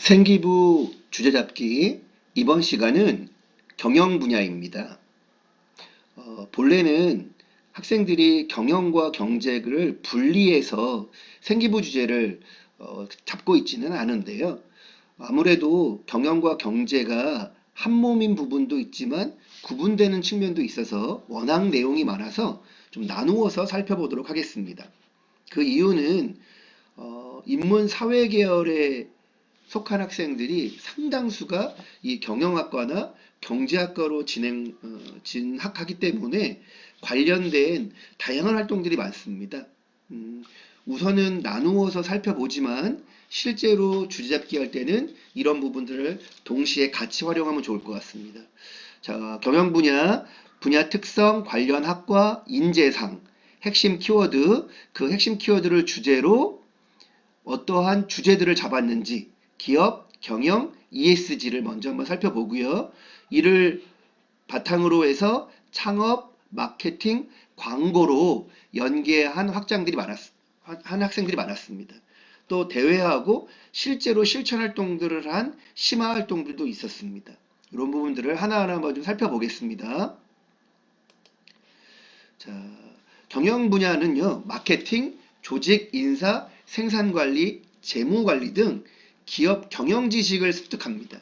생기부 주제잡기 이번 시간은 경영 분야입니다. 어, 본래는 학생들이 경영과 경제를 분리해서 생기부 주제를 어, 잡고 있지는 않은데요. 아무래도 경영과 경제가 한 몸인 부분도 있지만 구분되는 측면도 있어서 워낙 내용이 많아서 좀 나누어서 살펴보도록 하겠습니다. 그 이유는 어, 인문 사회 계열에 속한 학생들이 상당수가 이 경영학과나 경제학과로 진행 어, 진학하기 때문에 관련된 다양한 활동들이 많습니다. 음, 우선은 나누어서 살펴보지만 실제로 주제잡기 할 때는 이런 부분들을 동시에 같이 활용하면 좋을 것 같습니다. 자, 경영 분야, 분야 특성, 관련 학과, 인재상, 핵심 키워드, 그 핵심 키워드를 주제로 어떠한 주제들을 잡았는지 기업, 경영, ESG를 먼저 한번 살펴보고요. 이를 바탕으로 해서 창업, 마케팅, 광고로 연계한 확장들이 많았, 한 학생들이 많았습니다. 또 대회하고 실제로 실천 활동들을 한 심화 활동들도 있었습니다. 이런 부분들을 하나하나 한번 좀 살펴보겠습니다. 자, 경영 분야는요, 마케팅, 조직, 인사, 생산 관리, 재무 관리 등 기업 경영 지식을 습득합니다.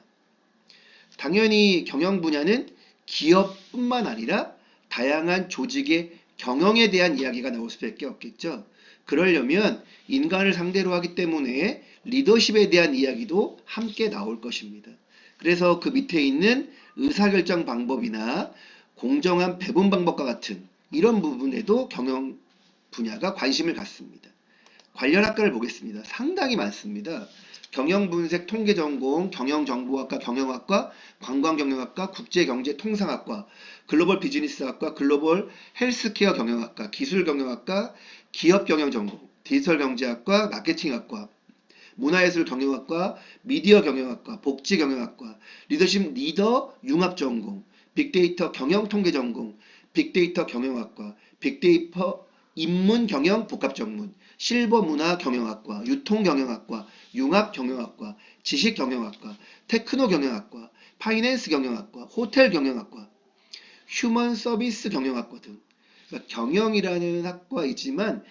당연히 경영 분야는 기업뿐만 아니라 다양한 조직의 경영에 대한 이야기가 나올 수밖에 없겠죠. 그러려면 인간을 상대로 하기 때문에 리더십에 대한 이야기도 함께 나올 것입니다. 그래서 그 밑에 있는 의사결정 방법이나 공정한 배분 방법과 같은 이런 부분에도 경영 분야가 관심을 갖습니다. 관련 학과를 보겠습니다. 상당히 많습니다. 경영분색 통계전공, 경영정보학과 경영학과, 관광경영학과, 국제경제통상학과, 글로벌 비즈니스학과, 글로벌 헬스케어 경영학과, 기술경영학과, 기업경영전공, 디지털경제학과, 마케팅학과, 문화예술 경영학과, 미디어 경영학과, 복지 경영학과, 리더십 리더 융합 전공, 빅데이터 경영 통계 전공, 빅데이터 경영학과, 빅데이터 인문 경영 복합 전문, 실버 문화 경영학과, 유통 경영학과, 융합 경영학과, 지식 경영학과, 테크노 경영학과, 파이낸스 경영학과, 호텔 경영학과, 휴먼 서비스 경영학과 등 그러니까 경영이라는 학과이지만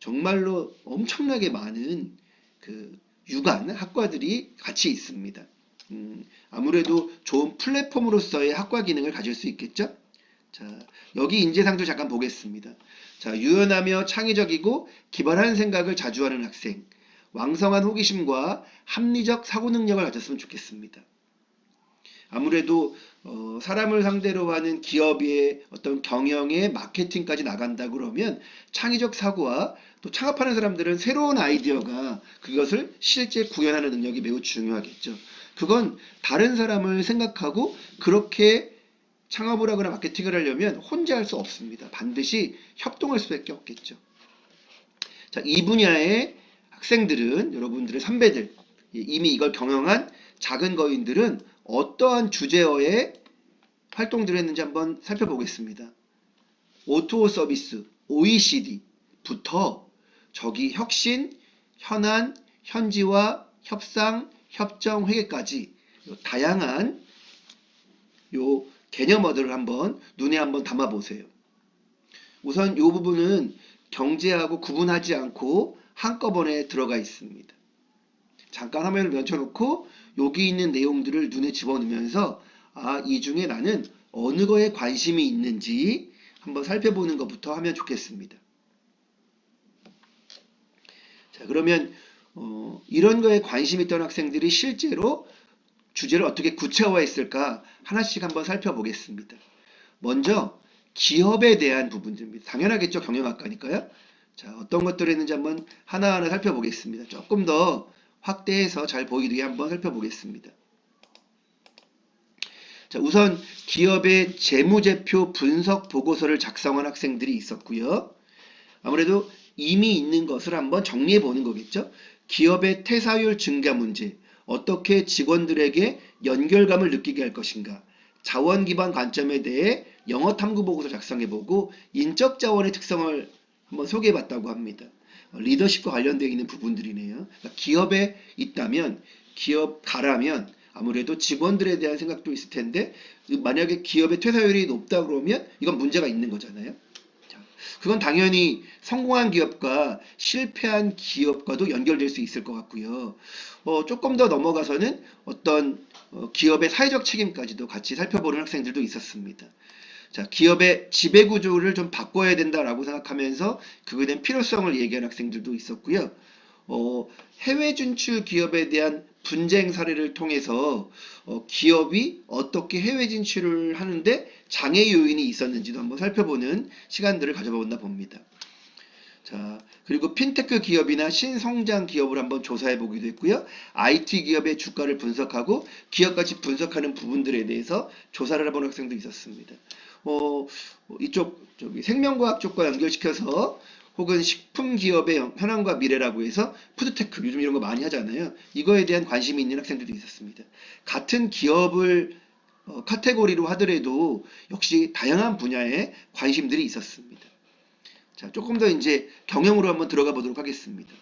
정말로 엄청나게 많은 그 유관 학과들이 같이 있습니다. 음, 아무래도 좋은 플랫폼으로서의 학과 기능을 가질 수 있겠죠? 자, 여기 인재상도 잠깐 보겠습니다. 자, 유연하며 창의적이고 기발한 생각을 자주 하는 학생, 왕성한 호기심과 합리적 사고 능력을 가졌으면 좋겠습니다. 아무래도 어, 사람을 상대로 하는 기업의 어떤 경영의 마케팅까지 나간다 그러면 창의적 사고와 또 창업하는 사람들은 새로운 아이디어가 그것을 실제 구현하는 능력이 매우 중요하겠죠. 그건 다른 사람을 생각하고 그렇게 창업을 하거나 마케팅을 하려면 혼자 할 수 없습니다. 반드시 협동할 수밖에 없겠죠. 자, 이 분야의 학생들은 여러분들의 선배들 이미 이걸 경영한 작은 거인들은 어떠한 주제어의 활동들을 했는지 한번 살펴보겠습니다. 오토 서비스 OECD부터 저기 혁신, 현안, 현지화, 협상, 협정, 회계까지 다양한 요 개념어들을 한번 눈에 한번 담아 보세요. 우선 이 부분은 경제하고 구분하지 않고 한꺼번에 들어가 있습니다. 잠깐 화면을 멈춰놓고 여기 있는 내용들을 눈에 집어넣으면서 아, 이 중에 나는 어느 거에 관심이 있는지 한번 살펴보는 것부터 하면 좋겠습니다. 자, 그러면 어, 이런 거에 관심 있던 학생들이 실제로 주제를 어떻게 구체화했을까 하나씩 한번 살펴보겠습니다. 먼저 기업에 대한 부분들입니다. 당연하겠죠. 경영학과니까요. 자, 어떤 것들이 있는지 한번 하나하나 살펴보겠습니다. 조금 더 확대해서 잘 보이게 한번 살펴보겠습니다. 자, 우선 기업의 재무제표 분석 보고서를 작성한 학생들이 있었고요. 아무래도 이미 있는 것을 한번 정리해 보는 거겠죠. 기업의 퇴사율 증가 문제, 어떻게 직원들에게 연결감을 느끼게 할 것인가, 자원 기반 관점에 대해 영어 탐구 보고서 작성해 보고 인적 자원의 특성을 한번 소개해 봤다고 합니다. 어, 리더십과 관련되어 있는 부분들이네요. 그러니까 기업에 있다면 기업 가라면 아무래도 직원들에 대한 생각도 있을 텐데 만약에 기업의 퇴사율이 높다 그러면 이건 문제가 있는 거잖아요. 자, 그건 당연히 성공한 기업과 실패한 기업과도 연결될 수 있을 것 같고요. 어, 조금 더 넘어가서는 어떤 어, 기업의 사회적 책임까지도 같이 살펴보는 학생들도 있었습니다. 자, 기업의 지배 구조를 좀 바꿔야 된다라고 생각하면서 그거에 대한 필요성을 얘기하는 학생들도 있었고요. 어, 해외 진출 기업에 대한 분쟁 사례를 통해서 어, 기업이 어떻게 해외 진출을 하는데 장애 요인이 있었는지도 한번 살펴보는 시간들을 가져본다 봅니다. 자, 그리고 핀테크 기업이나 신성장 기업을 한번 조사해 보기도 했고요. IT 기업의 주가를 분석하고 기업까지 분석하는 부분들에 대해서 조사를 해본 학생도 있었습니다. 어, 이쪽 저기 생명과학 쪽과 연결시켜서 혹은 식품 기업의 현황과 미래라고 해서 푸드테크 요즘 이런 거 많이 하잖아요. 이거에 대한 관심이 있는 학생들도 있었습니다. 같은 기업을 어, 카테고리로 하더라도 역시 다양한 분야에 관심들이 있었습니다. 자, 조금 더 이제 경영으로 한번 들어가 보도록 하겠습니다.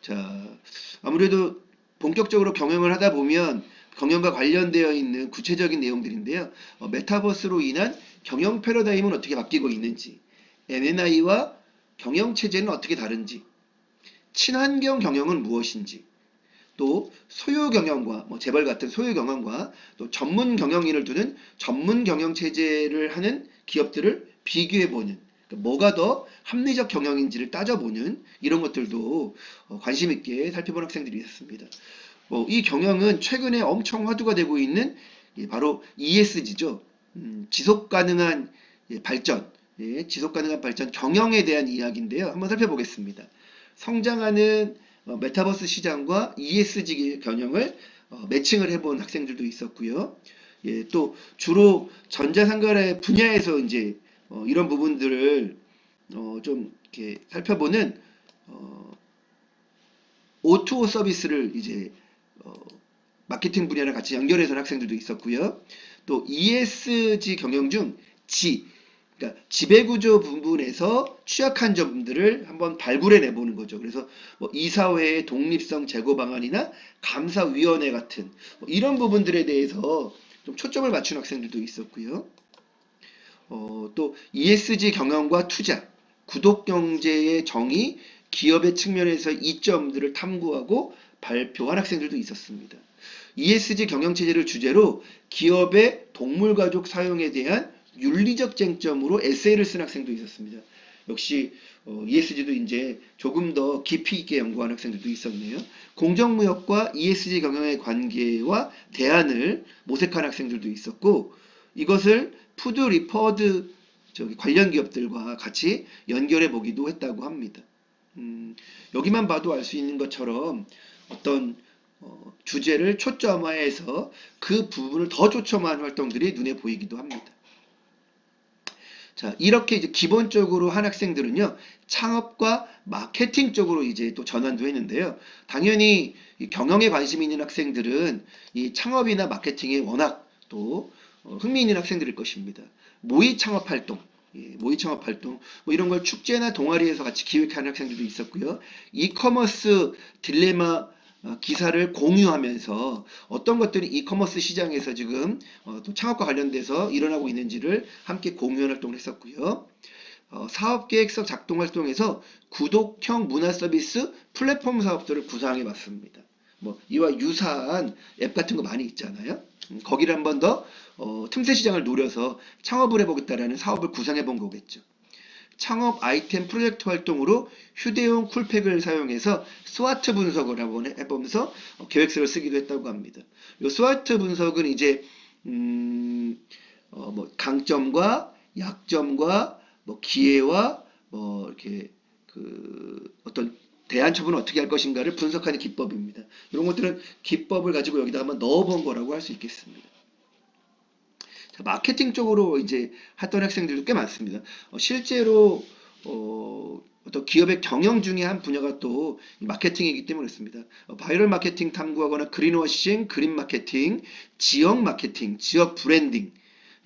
자, 아무래도 본격적으로 경영을 하다 보면 경영과 관련되어 있는 구체적인 내용들인데요. 어, 메타버스로 인한 경영 패러다임은 어떻게 바뀌고 있는지, M&A와 경영 체제는 어떻게 다른지, 친환경 경영은 무엇인지, 또 소유 경영과 뭐 재벌 같은 소유 경영과 또 전문 경영인을 두는 전문 경영 체제를 하는 기업들을 비교해 보는 그러니까 뭐가 더 합리적 경영인지를 따져보는 이런 것들도 어, 관심 있게 살펴본 학생들이 있었습니다. 뭐 이 경영은 최근에 엄청 화두가 되고 있는 예, 바로 ESG죠. 음, 지속 가능한 예, 발전, 예, 지속 가능한 발전 경영에 대한 이야기인데요. 한번 살펴보겠습니다. 성장하는 어, 메타버스 시장과 ESG 경영을 어, 매칭을 해본 학생들도 있었고요. 예, 또 주로 전자상가의 분야에서 이제 어, 이런 부분들을 어, 좀 이렇게 살펴보는 어, O2O 서비스를 이제 어, 마케팅 분야랑 같이 연결해서 학생들도 있었고요. 또 ESG 경영 중 G, 그러니까 지배구조 부분에서 취약한 점들을 한번 발굴해 내보는 거죠. 그래서 뭐 이사회의 독립성 제고 방안이나 감사위원회 같은 뭐 이런 부분들에 대해서 좀 초점을 맞춘 학생들도 있었고요. 어, 또 ESG 경영과 투자, 구독 경제의 정의, 기업의 측면에서 이점들을 탐구하고 발표한 학생들도 있었습니다. ESG 경영 체제를 주제로 기업의 동물 가족 사용에 대한 윤리적 쟁점으로 에세이를 쓴 학생도 있었습니다. 역시 어, ESG도 이제 조금 더 깊이 있게 연구한 학생들도 있었네요. 공정무역과 ESG 경영의 관계와 대안을 모색한 학생들도 있었고 이것을 푸드 리퍼드 저기 관련 기업들과 같이 연결해 보기도 했다고 합니다. 음, 여기만 봐도 알 수 있는 것처럼 어떤 어, 주제를 초점화해서 그 부분을 더 초점화한 활동들이 눈에 보이기도 합니다. 자, 이렇게 이제 기본적으로 한 학생들은요, 창업과 마케팅 쪽으로 이제 또 전환도 했는데요. 당연히 이 경영에 관심 있는 학생들은 이 창업이나 마케팅에 워낙 또 어, 흥미 있는 학생들일 것입니다. 모의 창업 활동, 예, 모의 창업 활동, 뭐 이런 걸 축제나 동아리에서 같이 기획하는 학생들도 있었고요. 이커머스 딜레마 어, 기사를 공유하면서 어떤 것들이 이커머스 시장에서 지금 어, 또 창업과 관련돼서 일어나고 있는지를 함께 공유하는 활동을 했었고요. 어, 사업계획서 작동 활동에서 구독형 문화 서비스 플랫폼 사업들을 구상해 봤습니다. 뭐 이와 유사한 앱 같은 거 많이 있잖아요. 음, 거기를 한 번 더 어, 틈새 시장을 노려서 창업을 해보겠다라는 사업을 구상해 본 거겠죠. 창업 아이템 프로젝트 활동으로 휴대용 쿨팩을 사용해서 스와트 분석을 한번 해보면서 어, 계획서를 쓰기도 했다고 합니다. 이 스와트 분석은 이제 음, 어, 뭐 강점과 약점과 뭐 기회와 뭐 이렇게 그 어떤 대안 처분을 어떻게 할 것인가를 분석하는 기법입니다. 이런 것들은 기법을 가지고 여기다 한번 넣어본 거라고 할 수 있겠습니다. 자, 마케팅 쪽으로 이제 했던 학생들도 꽤 많습니다. 어, 실제로 어, 어떤 기업의 경영 중에 한 분야가 또 마케팅이기 때문에 그렇습니다. 어, 바이럴 마케팅 탐구하거나 그린워싱, 그린 마케팅, 지역 마케팅, 지역 브랜딩,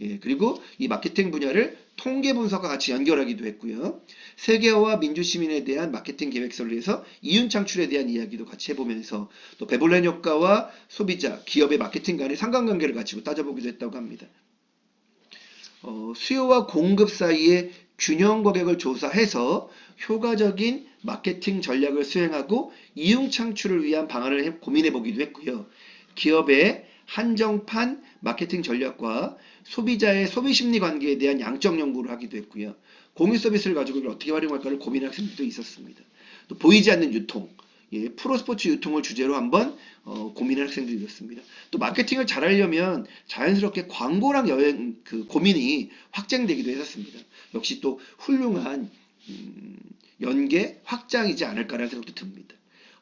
예, 그리고 이 마케팅 분야를 통계 분석과 같이 연결하기도 했고요. 세계화와 민주시민에 대한 마케팅 계획서를 해서 이윤 창출에 대한 이야기도 같이 해보면서 또 베볼렌 효과와 소비자, 기업의 마케팅 간의 상관관계를 가지고 따져보기도 했다고 합니다. 어, 수요와 공급 사이의 균형 가격을 조사해서 효과적인 마케팅 전략을 수행하고 이윤 창출을 위한 방안을 해- 고민해 보기도 했고요. 기업의 한정판 마케팅 전략과 소비자의 소비 심리 관계에 대한 양적 연구를 하기도 했고요. 공유 서비스를 가지고 어떻게 활용할까를 고민한 학생들도 있었습니다. 또 보이지 않는 유통, 예, 프로스포츠 유통을 주제로 한번 어, 고민한 학생들이 있었습니다. 또 마케팅을 잘하려면 자연스럽게 광고랑 여행 그 고민이 확장되기도 했었습니다. 역시 또 훌륭한 음, 연계 확장이지 않을까라는 생각도 듭니다.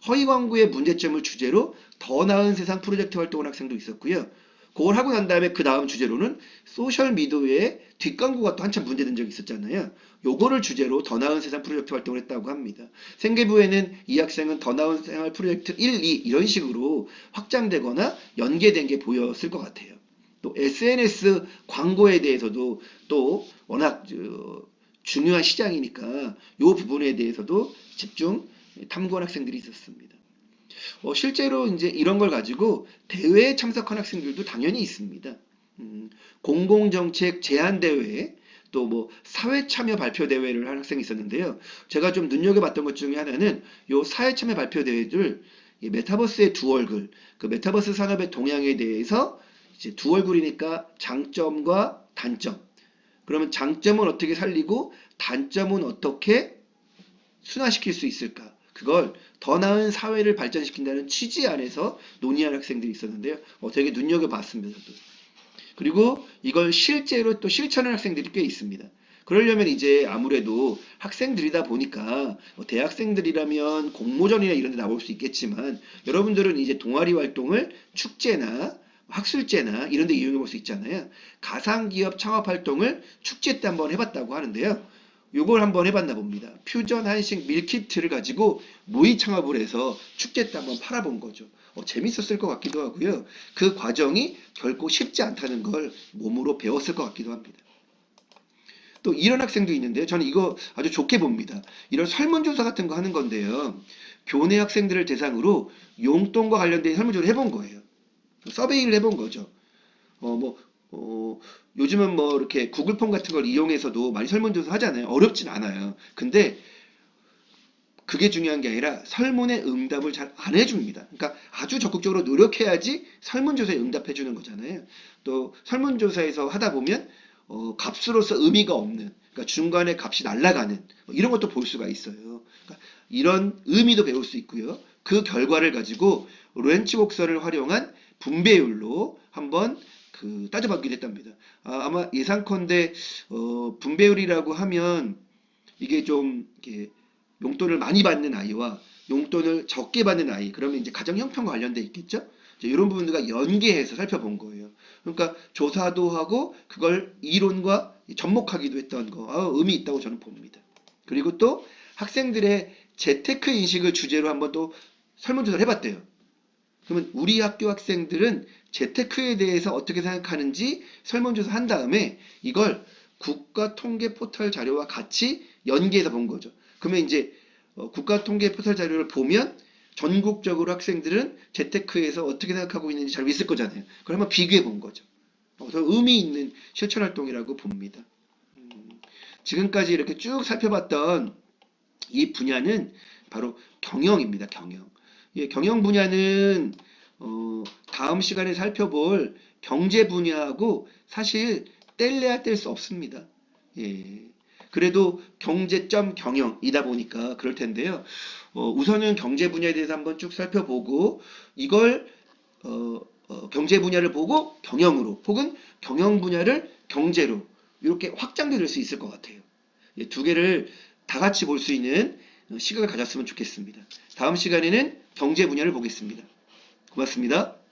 허위 광고의 문제점을 주제로 더 나은 세상 프로젝트 활동을 학생도 있었고요. 그걸 하고 난 다음에 그 다음 주제로는 소셜 미디어의 뒷광고가 또 한참 문제된 적이 있었잖아요. 요거를 주제로 더 나은 세상 프로젝트 활동을 했다고 합니다. 생계부에는 이 학생은 더 나은 생활 프로젝트 1, 2 이런 식으로 확장되거나 연계된 게 보였을 것 같아요. 또 SNS 광고에 대해서도 또 워낙 저, 중요한 시장이니까 요 부분에 대해서도 집중 탐구한 학생들이 있었습니다. 어, 실제로 이제 이런 걸 가지고 대회에 참석한 학생들도 당연히 있습니다. 음, 공공정책 제안 대회, 또 뭐 사회 참여 발표 대회를 한 학생이 있었는데요. 제가 좀 눈여겨봤던 것 중에 하나는 요 사회 참여 발표 대회들 이 메타버스의 두 얼굴, 그 메타버스 산업의 동향에 대해서 이제 두 얼굴이니까 장점과 단점. 그러면 장점은 어떻게 살리고 단점은 어떻게 순화시킬 수 있을까? 그걸 더 나은 사회를 발전시킨다는 취지 안에서 논의한 학생들이 있었는데요. 어, 되게 눈여겨봤습니다. 저도. 그리고 이걸 실제로 또 실천하는 학생들이 꽤 있습니다. 그러려면 이제 아무래도 학생들이다 보니까 뭐 대학생들이라면 공모전이나 이런 데 나올 수 있겠지만 여러분들은 이제 동아리 활동을 축제나 학술제나 이런 데 이용해 볼 수 있잖아요. 가상기업 창업 활동을 축제 때 한번 해봤다고 하는데요. 요걸 한번 해봤나 봅니다. 퓨전 한식 밀키트를 가지고 모의 창업을 해서 축제 때 한번 팔아본 거죠. 어, 재밌었을 것 같기도 하고요. 그 과정이 결코 쉽지 않다는 걸 몸으로 배웠을 것 같기도 합니다. 또 이런 학생도 있는데요. 저는 이거 아주 좋게 봅니다. 이런 설문조사 같은 거 하는 건데요. 교내 학생들을 대상으로 용돈과 관련된 설문조사를 해본 거예요. 서베이를 해본 거죠. 어, 뭐, 어, 요즘은 뭐 이렇게 구글 폼 같은 걸 이용해서도 많이 설문조사 하잖아요. 어렵진 않아요. 근데 그게 중요한 게 아니라 설문의 응답을 잘 안 해줍니다. 그러니까 아주 적극적으로 노력해야지 설문조사에 응답해 주는 거잖아요. 또 설문조사에서 하다 보면 어, 값으로서 의미가 없는 그러니까 중간에 값이 날아가는 뭐 이런 것도 볼 수가 있어요. 그러니까 이런 의미도 배울 수 있고요. 그 결과를 가지고 렌치 복선을 활용한 분배율로 한번 그 따져봤기도 했답니다. 아, 마 예상컨대 어, 분배율이라고 하면 이게 좀 이렇게 용돈을 많이 받는 아이와 용돈을 적게 받는 아이 그러면 이제 가정 형편과 관련돼 있겠죠. 이런 부분들과 연계해서 살펴본 거예요. 그러니까 조사도 하고 그걸 이론과 접목하기도 했던 거 아, 의미 있다고 저는 봅니다. 그리고 또 학생들의 재테크 인식을 주제로 한번 또 설문조사를 해봤대요. 그러면 우리 학교 학생들은 재테크에 대해서 어떻게 생각하는지 설문조사 한 다음에 이걸 국가 통계 포털 자료와 같이 연계해서 본 거죠. 그러면 이제 어, 국가 통계 포털 자료를 보면 전국적으로 학생들은 재테크에서 어떻게 생각하고 있는지 잘 있을 거잖아요. 그걸 한번 비교해 본 거죠. 어, 더 의미 있는 실천 활동이라고 봅니다. 음, 지금까지 이렇게 쭉 살펴봤던 이 분야는 바로 경영입니다. 경영. 예, 경영 분야는 어, 다음 시간에 살펴볼 경제 분야하고 사실 뗄래야 뗄 수 없습니다. 예. 그래도 경제점 경영이다 보니까 그럴 텐데요. 어, 우선은 경제 분야에 대해서 한번 쭉 살펴보고 이걸 어, 어, 경제 분야를 보고 경영으로 혹은 경영 분야를 경제로 이렇게 확장될 수 있을 것 같아요. 예, 두 개를 다 같이 볼 수 있는 시각을 가졌으면 좋겠습니다. 다음 시간에는 경제 분야를 보겠습니다. 고맙습니다.